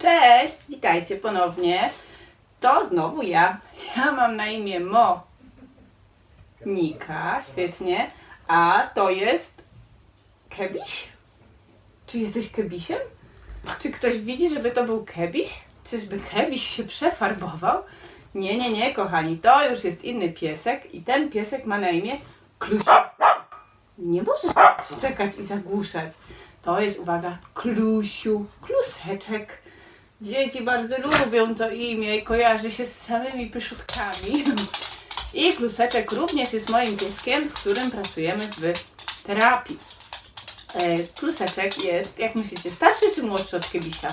Cześć, witajcie ponownie. To znowu ja. Ja mam na imię Mo. Nika, świetnie. A to jest Kebiś? Czy jesteś Kebisiem? Czy ktoś widzi, żeby to był Kebiś? Czyżby Kebiś się przefarbował? Nie, nie, nie, kochani, to już jest inny piesek i ten piesek ma na imię Kluś. Nie możesz tak szczekać i zagłuszać. To jest, uwaga, Klusiu, Kluseczek. Dzieci bardzo lubią to imię i kojarzy się z samymi pyszutkami. I Kluseczek również jest moim pieskiem, z którym pracujemy w terapii. E, Kluseczek jest, jak myślicie, starszy czy młodszy od Kiebisia?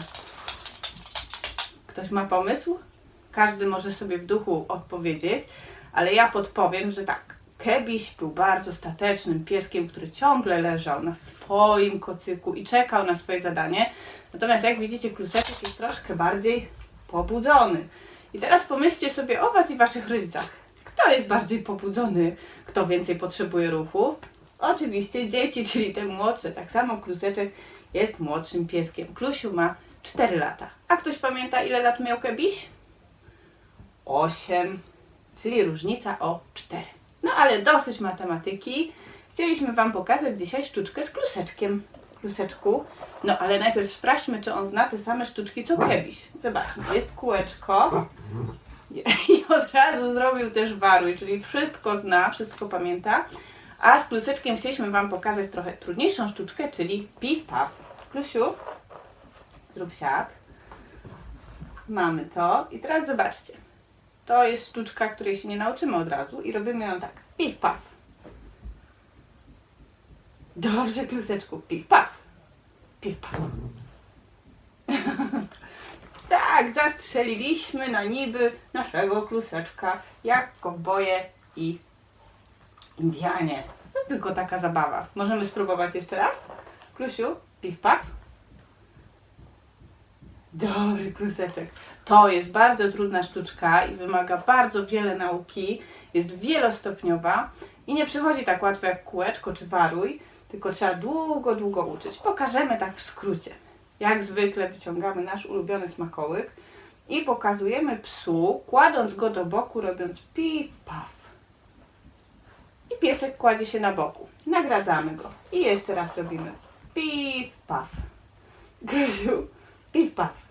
Ktoś ma pomysł? Każdy może sobie w duchu odpowiedzieć, ale ja podpowiem, że tak. Kebiś był bardzo statecznym pieskiem, który ciągle leżał na swoim kocyku i czekał na swoje zadanie. Natomiast jak widzicie, kluseczek jest troszkę bardziej pobudzony. I teraz pomyślcie sobie o Was i Waszych rodzicach. Kto jest bardziej pobudzony? Kto więcej potrzebuje ruchu? Oczywiście dzieci, czyli te młodsze. Tak samo kluseczek jest młodszym pieskiem. Klusiu ma 4 lata. A ktoś pamięta, ile lat miał Kebiś? 8, czyli różnica o 4. No ale dosyć matematyki. Chcieliśmy Wam pokazać dzisiaj sztuczkę z kluseczkiem. Kluseczku. No ale najpierw sprawdźmy, czy on zna te same sztuczki co Kebiś. Zobaczmy, jest kółeczko. I od razu zrobił też waruj, czyli wszystko zna, wszystko pamięta. A z kluseczkiem chcieliśmy Wam pokazać trochę trudniejszą sztuczkę, czyli piw paw. Klusiu, zrób siad. Mamy to. I teraz zobaczcie. To jest sztuczka, której się nie nauczymy od razu i robimy ją tak. Piw, paf. Dobrze, kluseczku. Piw, paf. Piw, paf. tak, zastrzeliliśmy na niby naszego kluseczka, jak kowboje i Indianie. No tylko taka zabawa. Możemy spróbować jeszcze raz? Klusiu, piw, paf. Dobry kluseczek. To jest bardzo trudna sztuczka i wymaga bardzo wiele nauki. Jest wielostopniowa i nie przychodzi tak łatwo jak kółeczko czy waruj, tylko trzeba długo, długo uczyć. Pokażemy tak w skrócie. Jak zwykle wyciągamy nasz ulubiony smakołyk i pokazujemy psu, kładąc go do boku, robiąc piw, paf. I piesek kładzie się na boku. Nagradzamy go. I jeszcze raz robimy piw, paf. Gryziu, piw, paf.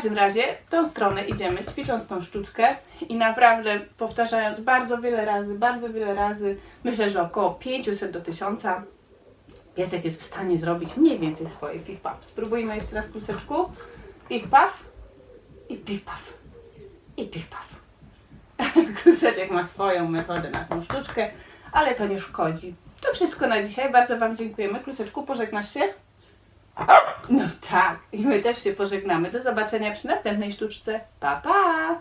Każdym razie w tą stronę idziemy, ćwicząc tą sztuczkę i naprawdę powtarzając bardzo wiele razy, bardzo wiele razy, myślę, że około 500 do 1000 piesek jest w stanie zrobić mniej więcej swoje piw, paf. Spróbujmy jeszcze raz kluseczku. Piw, paf i piw, paf. I piw, paf. Kluseczek ma swoją metodę na tą sztuczkę, ale to nie szkodzi. To wszystko na dzisiaj. Bardzo Wam dziękujemy. Kluseczku, pożegnasz się? No tak, i my też się pożegnamy. Do zobaczenia przy następnej sztuczce. Pa, pa!